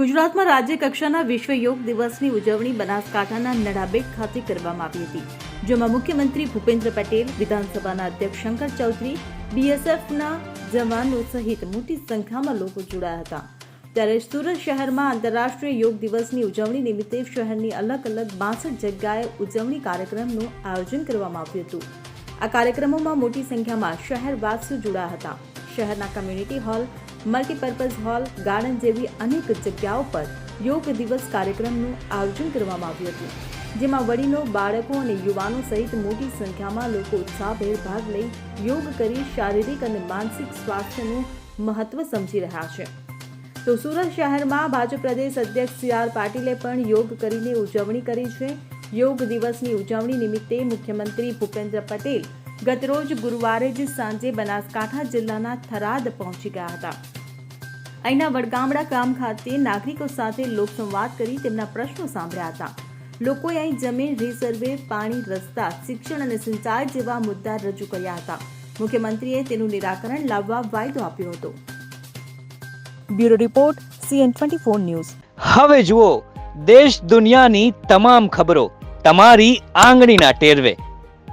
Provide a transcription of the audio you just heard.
ગુજરાતમાં રાજ્ય કક્ષાના વિશ્વ યોગ દિવસની ઉજવણી બનાસકાંઠાના નડાબેટ ખાતે કરવામાં આવી હતી, જેમાં મુખ્યમંત્રી ભૂપેન્દ્ર પટેલ, વિધાનસભાના અધ્યક્ષ શંકર ચૌધરી, બીએસએફના જવાનો સહિત મોટી સંખ્યામાં લોકો જોડાયા હતા. ત્યારે સુરત શહેરમાં આંતરરાષ્ટ્રીય યોગ દિવસની ઉજવણી નિમિત્તે શહેરની અલગ અલગ બાસઠ જગ્યાએ ઉજવણી કાર્યક્રમનું આયોજન કરવામાં આવ્યું હતું. આ કાર્યક્રમોમાં મોટી સંખ્યામાં શહેરવાસીઓ જોડાયા હતા. શહેરના community hall multipurpose hall, garden જેવી અનેક જગ્યાઓ પર યોગ દિવસ કાર્યક્રમનું આયોજન કરવામાં આવ્યું હતું. જેમાં વડીલો, બાળકો અને યુવાનો સહિત મોટી સંખ્યામાં લોકો ઉત્સાહભેર ભાગ લઈ યોગ કરી શારીરિક અને માનસિક સ્વાસ્થ્યનું મહત્વ સમજી રહ્યા છે. તો સુરત શહેરમાં ભાજપ પ્રદેશ અધ્યક્ષ સી આર પાટીલે પણ યોગ કરીને ઉજવણી કરી છે. યોગ દિવસની ઉજવણી નિમિત્તે મુખ્યમંત્રી ભૂપેન્દ્ર પટેલ ગતરોજ ગુરુવારે જ સાંજે બનાસકાંઠા જિલ્લાના થરાદ પહોંચી ગયા હતા. અહીંના વડગામડા ગામ ખાતે નાગરિકો સાથે લોકસંવાદ કરી તેમના પ્રશ્નો સાંભળ્યા હતા. લોકોએ અહીં જમીન રિઝર્વે, પાણી રસ્તા, શિક્ષણ અને સિંચાઈ જેવા મુદ્દા રજૂ કર્યા હતા. મુખ્યમંત્રીએ તેનું નિરાકરણ લાવવા વાયદો આપ્યો હતો. Bureau report, CN twenty four news. હવે જુઓ, દેશ દુનિયાની તમામ ખબરો તમારી આંગળીના ટેરવે.